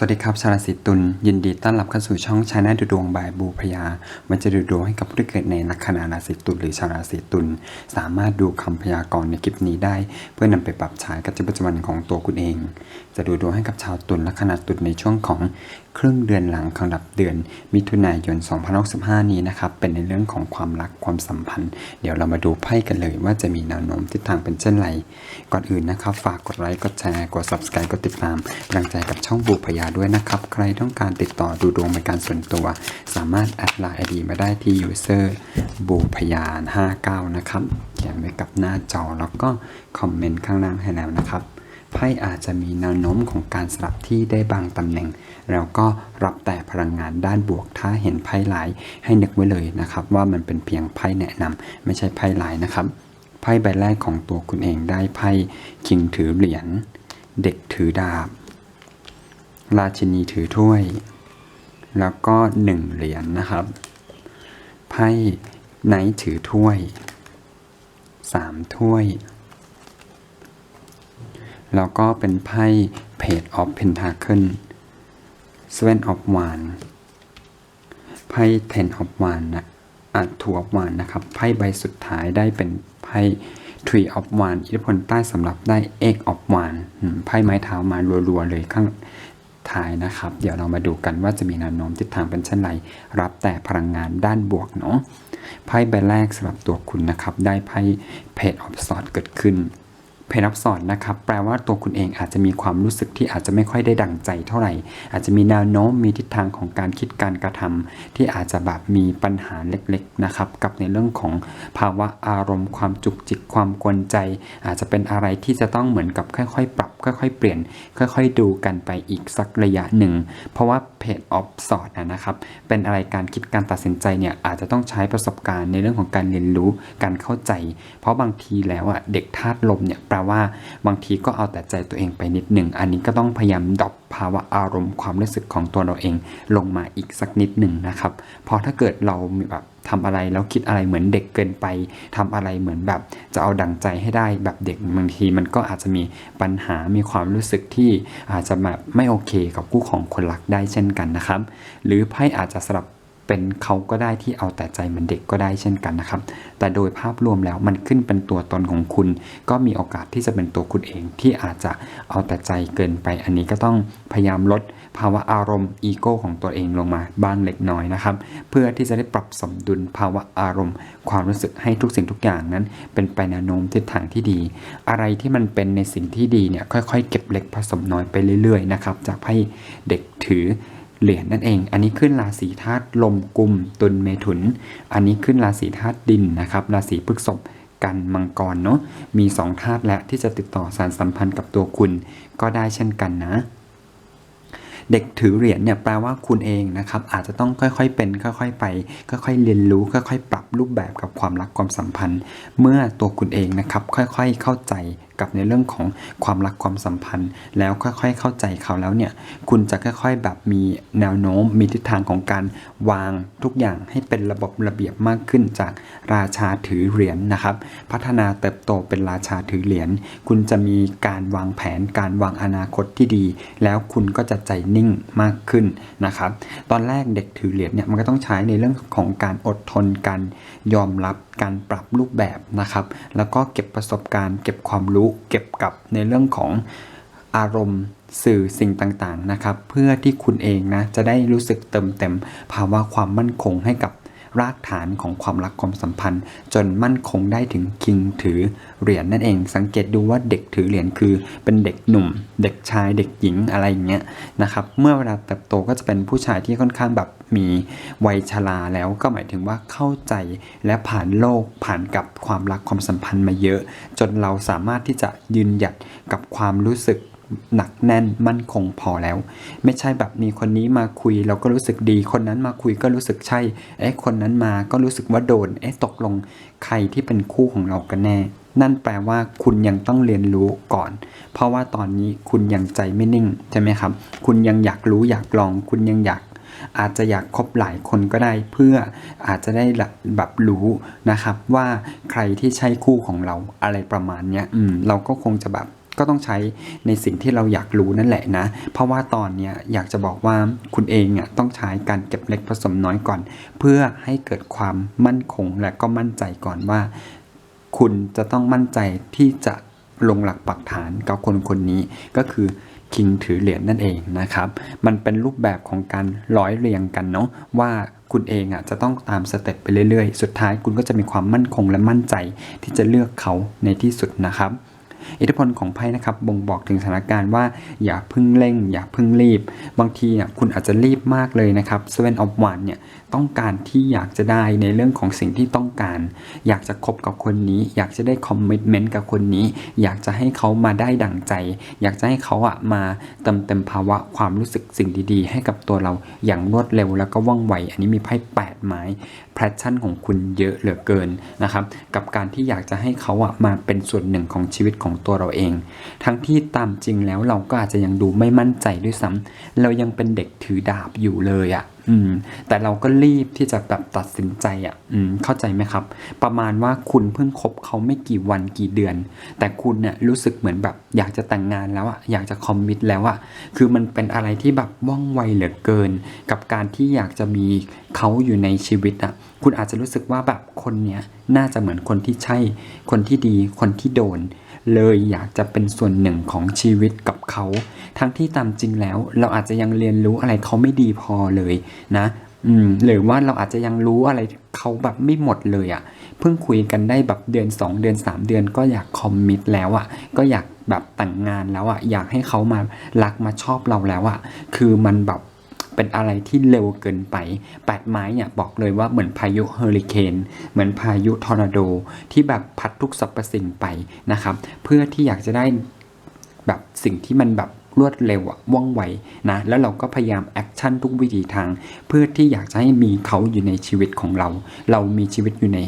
สวัสดีครับ ชาวราศีตุลยินดีต้อนรับเข้าสู่ช่องชาแนลดูดวงบายบูพยา มันจะดูดวงให้กับผู้ที่เกิดในลัคนาราศีตุลหรือชาวราศีตุลสามารถดูคำพยากรณ์ในคลิปนี้ได้ เพื่อนำไปปรับใช้กับชีวิตประจำวันของตัวคุณเอง จะดูดวงให้กับชาวตุลลัคนาตุลในช่วงของ ครึ่งเดือนหลังของดับเดือน มิถุนายน 2065 นี้นะครับ เป็นในเรื่องของความรักความสัมพันธ์ เดี๋ยวเรามาดูไพ่กันเลยว่าจะมีแนวโน้มทิศทางเป็นเช่นไร ก่อนอื่นนะครับ ฝากกดไลค์กดแชร์กด subscribe กดติดตามกำลังใจกับช่องบูพยาด้วยนะครับ ใครต้องการติดต่อดูดวงเป็นการส่วนตัว สามารถแอดไลน์ไอดีมาได้ที่ user บูพยา59นะครับเขียนไว้กับหน้าจอแล้วก็คอมเมนต์ข้างล่างให้แล้วนะครับ ไพ่อาจจะมีแนวโน้มของการสลับที่ได้บางตำแหน่ง แล้วก็รับแต่พลังงานด้านบวก ถ้าเห็นไพ่หลายให้นึกไว้เลยนะครับ ว่ามันเป็นเพียงไพ่แนะนำไม่ใช่ไพ่หลายนะครับ ไพ่ใบแรกของตัวคุณเองได้ไพ่คิงถือเหรียญเด็กถือดาบ ราชินีถือถ้วย แล้วก็หนึ่งเหรียญนะครับ ไพ่ไนท์ถือถ้วยสามถ้วย แล้วก็เป็นไพ่ Page of Pentacle Seven of Wands ไพ่ Ten of Wands นะอะ Two of Wands นะครับ ไพ่ใบสุดท้ายได้เป็นไพ่ Three of Wands อิทธิพลใต้สำหรับได้ Eight of Wands ไพ่ไม้เท้ามารัวๆเลยข้างท้ายนะครับ เดี๋ยวเรามาดูกันว่าจะมีแนวโน้มทิศทางเป็นเช่นไร รับแต่พลังงานด้านบวกเนาะไพ่ใบแรกสำหรับตัวคุณนะครับ ได้ไพ่ Page of Swords เกิดขึ้น เพนอับสอนนะครับแปลว่าตัวคุณเองอาจจะมีความรู้สึกที่อาจจะไม่ค่อยได้ดั่งใจเท่าไหร่ อาจจะมีแนวโน้มมีทิศทางของการคิดการกระทำที่อาจจะแบบมีปัญหาเล็กๆนะครับกับในเรื่องของภาวะอารมณ์ความจุกจิกความกวนใจ อาจจะเป็นอะไรที่จะต้องเหมือนกับค่อย ๆ ปรับ ค่อยๆเปลี่ยน ค่อยๆดูกันไปอีกสักระยะหนึ่ง เพราะว่าเพจออฟสอดนะครับ เป็นอะไรการคิดการตัดสินใจเนี่ยอาจจะต้องใช้ประสบการณ์ในเรื่องของการเรียนรู้การเข้าใจ เพราะบางทีแล้วอะเด็กธาตุลมเนี่ยแปลว่าบางทีก็เอาแต่ใจตัวเองไปนิดหนึ่งอันนี้ก็ต้องพยายามดรอปภาวะอารมณ์ความรู้สึกของตัวเราเอง ลงมาอีกสักนิดหนึ่งนะครับเพราะถ้าเกิดเรามีแบบ ทำอะไรแล้วคิดอะไรเหมือนเด็กเกินไปทำอะไรเหมือนแบบจะเอาดังใจให้ได้แบบเด็กบางทีมันก็อาจจะมีปัญหามีความรู้สึกที่อาจจะแบบไม่โอเคกับคู่ของคนรักได้เช่นกันนะครับ หรือไพ่อาจจะสลับเป็นเขาก็ได้ที่เอาแต่ใจเหมือนเด็กก็ได้เช่นกันนะครับ แต่โดยภาพรวมแล้วมันขึ้นเป็นตัวตนของคุณ ก็มีโอกาสที่จะเป็นตัวคุณเองที่อาจจะเอาแต่ใจเกินไป อันนี้ก็ต้องพยายามลด ภาวะอารมณ์อีโก้ของตัวเองลงมาบ้างเล็กน้อยนะครับ เพื่อที่จะได้ปรับสมดุลภาวะอารมณ์ ความรู้สึกให้ทุกสิ่งทุกอย่างนั้น เป็นไปแนวโน้มทิศทางที่ดี อะไรที่มันเป็นในสิ่งที่ดีเนี่ยค่อยๆ เก็บเล็กผสมน้อยไปเรื่อยๆนะครับจากไพ่เด็กถือเหรียญนั่นเอง อันนี้ขึ้นราศีธาตุลมกุมตุลเมถุน อันนี้ขึ้นราศีธาตุดินนะครับราศีพฤษภกันมังกรเนาะมีสองธาตุและที่จะติดต่อสารสัมพันธ์กับตัวคุณ ก็ได้เช่นกันนะ เด็กถือเหรียญเนี่ยแปลว่าคุณเองนะครับอาจจะต้องค่อยๆเป็นค่อย ๆ ไปค่อยๆเรียนรู้ค่อย ๆ ปรับรูปแบบกับ ความรักความสัมพันธ์ เมื่อตัวคุณเองนะครับค่อยๆเข้าใจกับในเรื่องของความรักความสัมพันธ์ แล้วค่อยๆเข้าใจเขาแล้วเนี่ยคุณจะค่อยๆแบบมีแนวโน้มมีทิศทางของการวางทุกอย่างให้เป็นระบบระเบียบมากขึ้นจากราชาถือเหรียญนะครับ พัฒนาเติบโตเป็นราชาถือเหรียญคุณจะมีการวางแผนการวางอนาคตที่ดี แล้วคุณก็จะใจนิ่งมากขึ้นนะครับ ตอนแรกเด็กถือเหรียญเนี่ยมันก็ต้องใช้ในเรื่องของการอดทนการยอมรับการปรับรูปแบบนะครับ แล้วก็เก็บประสบการณ์ เก็บความรู้ เก็บกับในเรื่องของอารมณ์สื่อสิ่งต่างๆนะครับ เพื่อที่คุณเองนะจะได้รู้สึกเติมเต็มภาวะความมั่นคงให้กับ รากฐานของความรักความสัมพันธ์ จนมั่นคงได้ถึงคิงถือเหรียญนนั่นเอง สังเกตดูว่าเด็กถือเหรียญคือ เป็นเด็กหนุ่ม เด็กชายเด็กหญิงอะไรอย่างเงี้ยนะครับเมื่อเวลาเติบโตก็จะเป็นผู้ชายที่ค่อนข้างแบบมีวัยชราแล้วก็หมายถึงว่าเข้าใจและผ่านโลกผ่านกับความรักความสัมพันธ์มาเยอะ จนเราสามารถที่จะยืนหยัดกับความรู้สึก หนักแน่นมั่นคงพอแล้ว ไม่ใช่แบบมีคนนี้มาคุยเราก็รู้สึกดี คนนั้นมาคุยก็รู้สึกใช่เอ๊ะคนนั้นมาก็รู้สึกว่าโดนเอ๊ะตกลงใครที่เป็นคู่ของเรากันแน่ นั่นแปลว่าคุณยังต้องเรียนรู้ก่อน เพราะว่าตอนนี้คุณยังใจไม่นิ่งใช่ไหมครับ คุณยังอยากรู้อยากลอง คุณยังอยากอาจจะอยากคบหลายคนก็ได้เพื่ออาจจะได้แบบรู้นะครับว่าใครที่ใช่คู่ของเราอะไรประมาณเนี้ยอืมเราก็คงจะแบบ ก็ต้องใช้ในสิ่งที่เราอยากรู้นั่นแหละนะ เพราะว่าตอนนี้อยากจะบอกว่าคุณเองอะต้องใช้การเก็บเล็กผสมน้อยก่อน เพื่อให้เกิดความมั่นคงและก็มั่นใจก่อนว่า คุณจะต้องมั่นใจที่จะลงหลักปักฐานกับคนคนนี้ก็คือคิงถือเหรียญนั่นเองนะครับ มันเป็นรูปแบบของการร้อยเรียงกันเนาะว่าคุณเองอะจะต้องตามสเต็ปไปเรื่อยๆ สุดท้ายคุณก็จะมีความมั่นคงและมั่นใจที่จะเลือกเขาในที่สุดนะครับ อิทธิพลของไพ่นะครับบ่งบอกถึงสถานการณ์ว่าอย่าพึ่งเร่ง อย่าพึ่งรีบ บางทีเนี่ยคุณอาจจะรีบมากเลยนะครับ Seven of Wands เนี่ยต้องการที่อยากจะได้ในเรื่องของสิ่งที่ต้องการ อยากจะคบกับคนนี้ อยากจะได้คอมมิชเมนต์กับคนนี้ อยากจะให้เขามาได้ดั่งใจ อยากจะให้เขาอะมาเติมเต็มภาวะความรู้สึกสิ่งดีๆ ให้กับตัวเราอย่างรวดเร็วแล้วก็ว่องไว อันนี้มีไพ่แปดไม้แพชชั่นของคุณเยอะเหลือเกินนะครับ กับการที่อยากจะให้เขาอะมาเป็นส่วนหนึ่งของชีวิตของตัวเราเอง ทั้งที่ตามจริงแล้วเราก็อาจจะยังดูไม่มั่นใจด้วยซ้ำเรายังเป็นเด็กถือดาบอยู่เลยอะอืมแต่เราก็รีบที่จะแบบตัดสินใจอะอืมเข้าใจไหมครับ ประมาณว่าคุณเพิ่งคบเขาไม่กี่วันกี่เดือน แต่คุณเนี่ยรู้สึกเหมือนแบบ อยากจะแต่งงานแล้วอะอยากจะคอมมิตแล้วอะคือมันเป็นอะไรที่แบบว่องไวเหลือเกิน กับการที่อยากจะมีเขาอยู่ในชีวิตอะคุณอาจจะรู้สึกว่าแบบคนเนี้ยน่าจะเหมือนคนที่ใช่ คนที่ดีคนที่โดน เลยอยากจะเป็นส่วนหนึ่งของชีวิตกับเขา ทั้งที่ตามจริงแล้ว เราอาจจะยังเรียนรู้อะไรเขาไม่ดีพอเลยนะอืมหรือว่าเราอาจจะยังรู้อะไรเขาแบบไม่หมดเลยอะ่ะเพิ่งคุยกันได้แบบเดือน 2 เดือน 3 เดือนก็อยากคอมมิตแล้วอะ่ะก็อยากแบบแต่งงานแล้วอะ่ะอยากให้เขามารักมาชอบเราแล้วอะ่ะคือมันแบบ เป็นอะไรที่เร็วเกินไปแปดไม้เนี่ยบอกเลยว่าเหมือนพายุเฮอริเคนเหมือนพายุทอร์นาโดที่แบบพัดทุกสรรพสิ่งไปนะครับ เพื่อที่อยากจะได้แบบสิ่งที่มันแบบรวดเร็วอะว่องไวนะแล้วเราก็พยายามแอคชั่นทุกวิถีทาง เพื่อที่อยากจะให้มีเขาอยู่ในชีวิตของเรา เรามีชีวิตอยู่ใน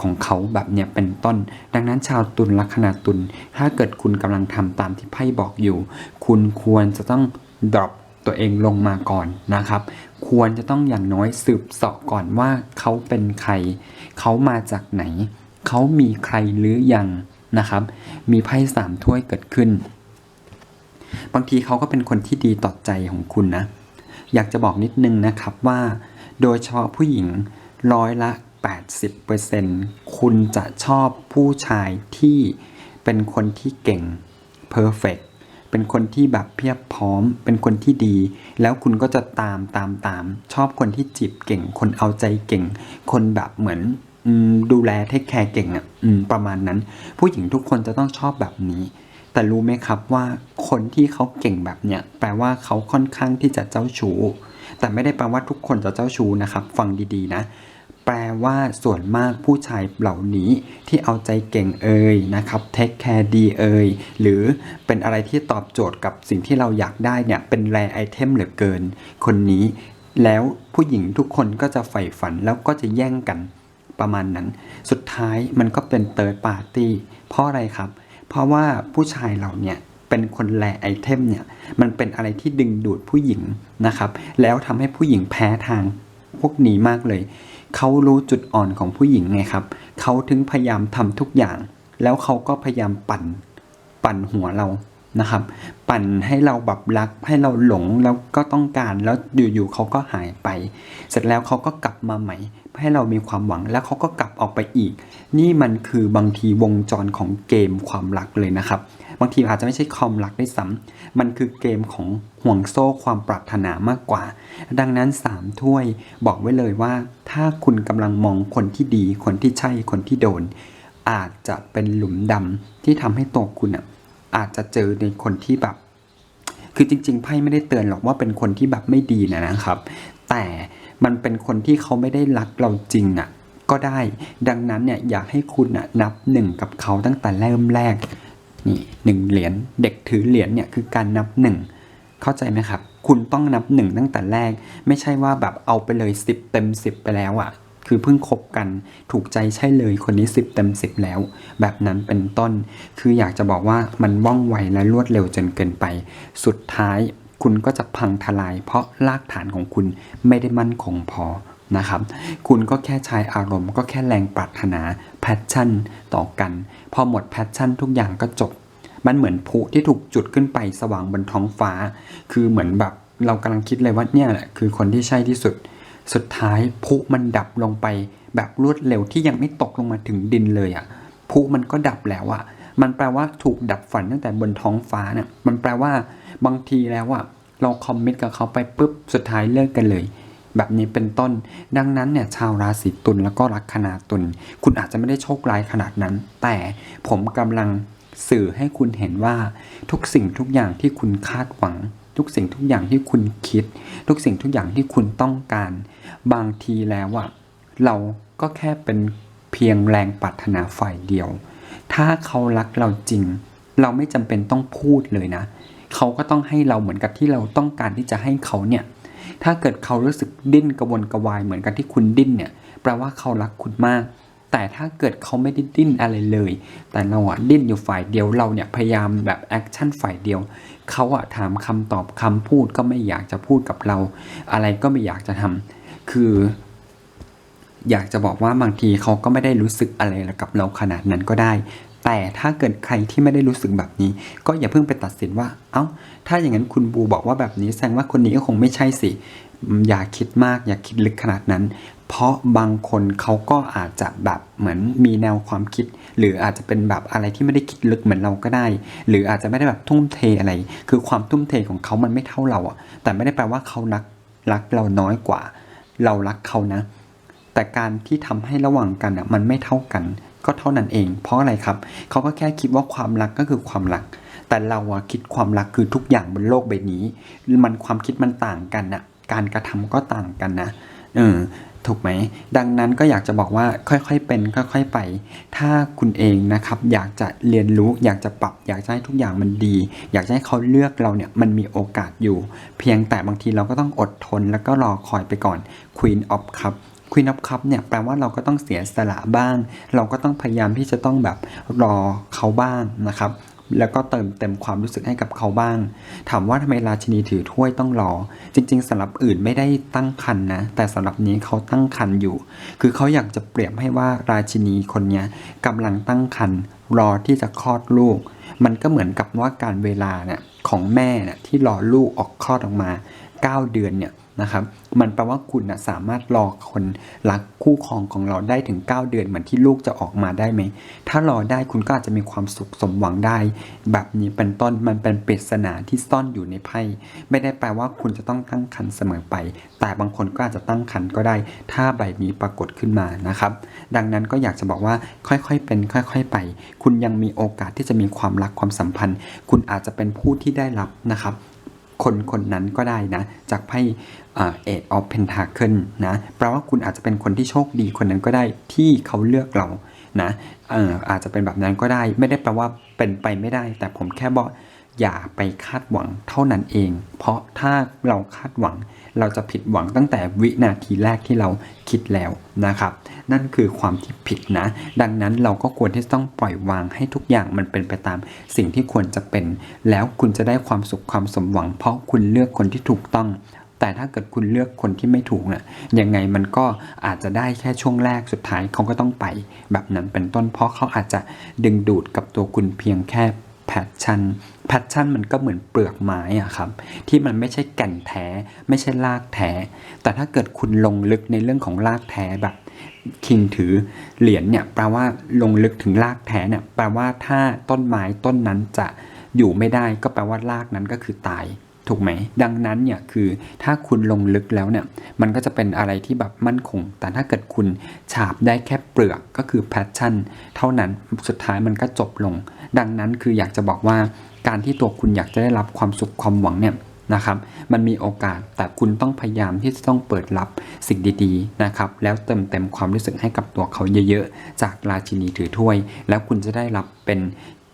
ของเขาแบบเนี้ยเป็นต้น ดังนั้นชาวตุลลัคนาตุลถ้าเกิดคุณกำลังทำตามที่ไพ่บอกอยู่ คุณควรจะต้อง drop ตัวเองลงมาก่อนนะครับ ควรจะต้องอย่างน้อยสืบสาะก่อนว่าเขาเป็นใคร เขามาจากไหน เขามีใครหรือยังนะครับ มีไพ่สามถ้วยเกิดขึ้น บางทีเขาก็เป็นคนที่ดีต่อใจของคุณนะ อยากจะบอกนิดนึงนะครับว่า โดยเฉพาะผู้หญิงร้อยละ 80%คุณจะชอบผู้ชายที่เป็นคนที่เก่ง perfect เเป็นคนที่แบบเพียบพร้อม เป็นคนที่ดี แล้วคุณก็จะตามตามตาม ชอบคนที่จีบเก่ง คนเอาใจเก่ง คนแบบเหมือนดูแลเทคแคร์เก่งอะประมาณนั้น ผู้หญิงทุกคนจะต้องชอบแบบนี้ แต่รู้ไหมครับว่าคนที่เขาเก่งแบบเนี้ยแปลว่าเขาค่อนข้างที่จะเจ้าชู้แต่ไม่ได้แปลว่าทุกคนจะเจ้าชู้นะครับ ฟังดีๆนะ แปลว่าส่วนมากผู้ชายเหล่านี้ที่เอาใจเก่งเอ่ยนะครับเทคแคร์ดีเอ่ยหรือเป็นอะไรที่ตอบโจทย์กับสิ่งที่เราอยากได้เนี่ยเป็นแรไอเทมเหลือเกิน คนนี้ แล้วผู้หญิงทุกคนก็จะใฝ่ฝันแล้วก็จะแย่งกันประมาณนั้น สุดท้ายมันก็เป็นเติร์ดปาร์ตี้เพราะอะไรครับ เพราะว่าผู้ชายเราเนี่ยเป็นคนแลไอเทมเนี่ยมันเป็นอะไรที่ดึงดูดผู้หญิงนะครับ แล้วทำให้ผู้หญิงแพ้ทางพวกนี้มากเลย เขารู้จุดอ่อนของผู้หญิงไงครับ เขาถึงพยายามทำทุกอย่าง แล้วเขาก็พยายามปั่น ปั่นหัวเรานะครับ ปั่นให้เราแบบรักให้เราหลงแล้วก็ต้องการแล้วอยู่ๆเขาก็หายไป เสร็จแล้วเขาก็กลับมาใหม่ ให้เรามีความหวังแล้วเขาก็กลับออกไปอีก นี่มันคือบางทีวงจรของเกมความรักเลยนะครับ บางทีอาจจะไม่ใช่ความรักได้ซ้ำมันคือเกมของห่วงโซ่ความปรารถนามากกว่า ดังนั้น 3 ถ้วยบอกไว้เลยว่า ถ้าคุณกำลังมองคนที่ดี คนที่ใช่คนที่โดน อาจจะเป็นหลุมดำที่ทำให้ตัวคุณอะอาจจะเจอในคนที่แบบ คือจริง ๆไพ่ไม่ได้เตือนหรอกว่าเป็นคนที่แบบไม่ดีนะนะครับ แต่มันเป็นคนที่เขาไม่ได้รักเราจริงอะก็ได้ ดังนั้นเนี่ยอยากให้คุณอะนับหนึ่งกับเขาตั้งแต่เริ่มแรก นี่หนึ่งเหรียญเด็กถือเหรียญเนี่ยคือการนับหนึ่งเข้าใจไหมครับ คุณต้องนับหนึ่งตั้งแต่แรก ไม่ใช่ว่าแบบเอาไปเลย 10 เต็ม 10 ไปแล้วอะ่ะ คือเพิ่งคบกันถูกใจใช่เลยคนนี้ 10 เต็ม 10 แล้ว แบบนั้นเป็นต้น คืออยากจะบอกว่ามันว่องไวและรวดเร็วจนเกินไป สุดท้ายคุณก็จะพังทลาย เพราะรากฐานของคุณไม่ได้มั่นคงพอ นะครับ คุณก็แค่ใช้อารมณ์ก็แค่แรงปรารถนาแพชชั่นต่อกัน พอหมดแพชชั่นทุกอย่างก็จบ มันเหมือนพุที่ถูกจุดขึ้นไปสว่างบนท้องฟ้า คือเหมือนแบบเรากำลังคิดเลยว่าเนี่ยแหละคือคนที่ใช่ที่สุด สุดท้ายพุมันดับลงไปแบบรวดเร็วที่ยังไม่ตกลงมาถึงดินเลยอะ่ะพุมันก็ดับแล้วอะ่ะ มันแปลว่าถูกดับฝันตั้งแต่บนท้องฟ้าเนี่ยมันแปลว่าบางทีแล้วอะ่ะเราคอมมิตกับเขาไปปุ๊บสุดท้ายเลิกกันเลย แบบนี้เป็นต้น ดังนั้นเนี่ยชาวราศีตุลแล้วก็ลัคนาตุลคุณอาจจะไม่ได้โชคร้ายขนาดนั้น แต่ผมกำลังสื่อให้คุณเห็นว่าทุกสิ่งทุกอย่างที่คุณคาดหวัง ทุกสิ่งทุกอย่างที่คุณคิด ทุกสิ่งทุกอย่างที่คุณต้องการ บางทีแล้วอะเราก็แค่เป็นเพียงแรงปรารถนาฝ่ายเดียว ถ้าเขารักเราจริง เราไม่จำเป็นต้องพูดเลยนะ เขาก็ต้องให้เราเหมือนกับที่เราต้องการที่จะให้เขาเนี่ย ถ้าเกิดเขารู้สึกดิ้นกระวนกระวายเหมือนกับที่คุณดิ้นเนี่ยแปลว่าเขารักคุณมาก แต่ถ้าเกิดเขาไม่ได้ดิ้นอะไรเลย แต่เราอะดิ้นอยู่ฝ่ายเดียวเราเนี่ยพยายามแบบแอคชั่นฝ่ายเดียวเขาอะถามคำตอบคำพูดก็ไม่อยากจะพูดกับเรา อะไรก็ไม่อยากจะทำคืออยากจะบอกว่าบางทีเขาก็ไม่ได้รู้สึกอะไรกับเราขนาดนั้นก็ได้ แต่ถ้าเกิดใครที่ไม่ได้รู้สึกแบบนี้ ก็อย่าเพิ่งไปตัดสินว่า เอ้า ถ้าอย่างนั้นคุณบูบอกว่าแบบนี้แสดงว่าคนนี้ก็คงไม่ใช่สิ อย่าคิดมาก อย่าคิดลึกขนาดนั้น เพราะบางคนเขาก็อาจจะแบบเหมือนมีแนวความคิด หรืออาจจะเป็นแบบอะไรที่ไม่ได้คิดลึกเหมือนเราก็ได้ หรืออาจจะไม่ได้แบบทุ่มเทอะไร คือความทุ่มเทของเขามันไม่เท่าเราอะแต่ไม่ได้แปลว่าเขารักรักเราน้อยกว่า เรารักเขานะ แต่การที่ทำให้ระหว่างกันอะมันไม่เท่ากัน ก็เท่านั้นเอง เพราะอะไรครับ เขาก็แค่คิดว่าความรักก็คือความรัก แต่เราอะคิดความรักคือทุกอย่างบนโลกใบนี้ มันความคิดมันต่างกันน่ะการกระทำก็ต่างกันนะเออถูกไหม ดังนั้นก็อยากจะบอกว่าค่อยๆเป็นค่อยๆไป ถ้าคุณเองนะครับอยากจะเรียนรู้อยากจะปรับ อยากจะให้ทุกอย่างมันดี อยากจะให้เขาเลือกเราเนี่ยมันมีโอกาสอยู่ เพียงแต่บางทีเราก็ต้องอดทนแล้วก็รอคอยไปก่อน Queen of Cup Queen of Cup เนี่ยแปลว่าเราก็ต้องเสียสละบ้าง เราก็ต้องพยายามที่จะต้องแบบรอเขาบ้างนะครับ แล้วก็เติมเต็มความรู้สึกให้กับเขาบ้าง ถามว่าทำไมราชินีถือถ้วยต้องรอ จริง ๆสำหรับอื่นไม่ได้ตั้งคันนะ แต่สำหรับนี้เขาตั้งคันอยู่ คือเขาอยากจะเปรียบให้ว่าราชินีคนนี้กำลังตั้งคันรอที่จะคลอดลูก มันก็เหมือนกับว่าการเวลาเนี่ยของแม่เนี่ยที่รอลูกออกคลอดออกมา 9 เดือนเนี่ยนะครับมันแปลว่าคุณนะสามารถรอคนรักคู่ครองของเราได้ถึง 9 เดือนเหมือนที่ลูกจะออกมาได้ไหม ถ้ารอได้คุณก็อาจจะมีความสุขสมหวังได้ แบบนี้เป็นต้นมันเป็นปริศนาที่ซ่อนอยู่ในไพ่ไม่ได้แปลว่าคุณจะต้องตั้งคันเสมอไป แต่บางคนก็อาจจะตั้งคันก็ได้ ถ้าใบนี้ปรากฏขึ้นมานะครับ ดังนั้นก็อยากจะบอกว่าค่อยๆเป็น ค่อย ๆ ไป คุณยังมีโอกาสที่จะมีความรักความสัมพันธ์ คุณอาจจะเป็นผู้ที่ได้รับนะครับ คนคนนั้นก็ได้นะ จากไพ่เอ็ดออฟเพนทาเคิลนะแปลว่าคุณอาจจะเป็นคนที่โชคดีคนนั้นก็ได้ที่เขาเลือกเรานะเอออาจจะเป็นแบบนั้นก็ได้ ไม่ได้แปลว่าเป็นไปไม่ได้ แต่ผมแค่บอกอย่าไปคาดหวังเท่านั้นเอง เพราะถ้าเราคาดหวังเราจะผิดหวังตั้งแต่วินาทีแรกที่เราคิดแล้วนะครับ นั่นคือความที่ผิดนะ ดังนั้นเราก็ควรที่จะต้องปล่อยวางให้ทุกอย่างมันเป็นไปตามสิ่งที่ควรจะเป็น แล้วคุณจะได้ความสุขความสมหวัง เพราะคุณเลือกคนที่ถูกต้องแต่ถ้าเกิดคุณเลือกคนที่ไม่ถูกน่ะยังไงมันก็อาจจะได้แค่ช่วงแรกสุดท้ายเขาก็ต้องไป แบบนั้นเป็นต้นเพราะเขาอาจจะดึงดูดกับตัวคุณเพียงแค่แพชชั่นแพชชั่นมันก็เหมือนเปลือกไม้อะครับ ที่มันไม่ใช่แก่นแท้ ไม่ใช่รากแท้ แต่ถ้าเกิดคุณลงลึกในเรื่องของรากแท้แบบ คิงถือเหรียญเนี่ยแปลว่าลงลึกถึงรากแท้เนี่ยแปลว่าถ้าต้นไม้ต้นนั้นจะอยู่ไม่ได้ก็แปลว่ารากนั้นก็คือตายถูกไหม ดังนั้นเนี่ยคือถ้าคุณลงลึกแล้วเนี่ยมันก็จะเป็นอะไรที่แบบมั่นคง แต่ถ้าเกิดคุณฉาบได้แค่เปลือกก็คือแพชชั่น เท่านั้นสุดท้ายมันก็จบลง ดังนั้นคืออยากจะบอกว่าการที่ตัวคุณอยากจะได้รับความสุขความหวังเนี่ย นะครับ มันมีโอกาสแต่คุณต้องพยายามที่จะต้องเปิดรับสิ่งดีๆนะครับ แล้วเติมเต็มความรู้สึกให้กับตัวเขาเยอะๆ จากราชินีถือถ้วย แล้วคุณจะได้รับเป็น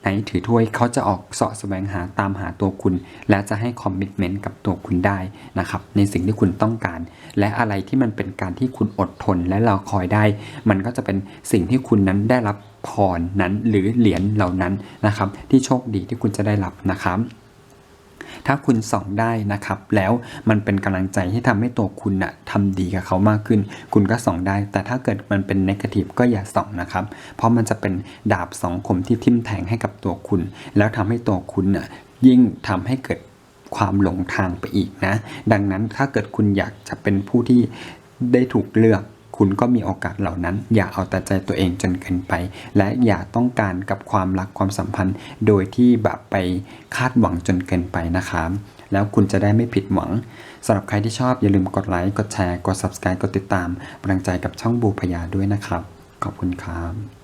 ไหนถือถ้วยเขาจะออกเสาะแสวงหาตามหาตัวคุณ และจะให้คอมมิชเมนต์กับตัวคุณได้นะครับในสิ่งที่คุณต้องการ และอะไรที่มันเป็นการที่คุณอดทนและรอคอยได้ มันก็จะเป็นสิ่งที่คุณนั้นได้รับพรนั้นหรือเหรียญเหล่านั้นนะครับ ที่โชคดีที่คุณจะได้รับนะครับ ถ้าคุณส่องได้นะครับ แล้วมันเป็นกำลังใจที่ทำให้ตัวคุณน่ะทำดีกับเขามากขึ้น คุณก็ส่องได้ แต่ถ้าเกิดมันเป็นนกาทีฟก็อย่าส่องนะครับ เพราะมันจะเป็นดาบสองคมที่ทิ่มแทงให้กับตัวคุณ แล้วทำให้ตัวคุณน่ะยิ่งทำให้เกิดความหลงทางไปอีกนะ ดังนั้นถ้าเกิดคุณอยากจะเป็นผู้ที่ได้ถูกเลือก คุณก็มีโอกาสเหล่านั้น อย่าเอาแต่ใจตัวเองจนเกินไป และอย่าต้องการกับความรักความสัมพันธ์ โดยที่แบบไปคาดหวังจนเกินไปนะครับแล้วคุณจะได้ไม่ผิดหวังสำหรับใครที่ชอบอย่าลืมกดไลค์กดแชร์กด subscribe กดติดตามกำลังใจกับช่องบูพยาด้วยนะครับ ขอบคุณครับ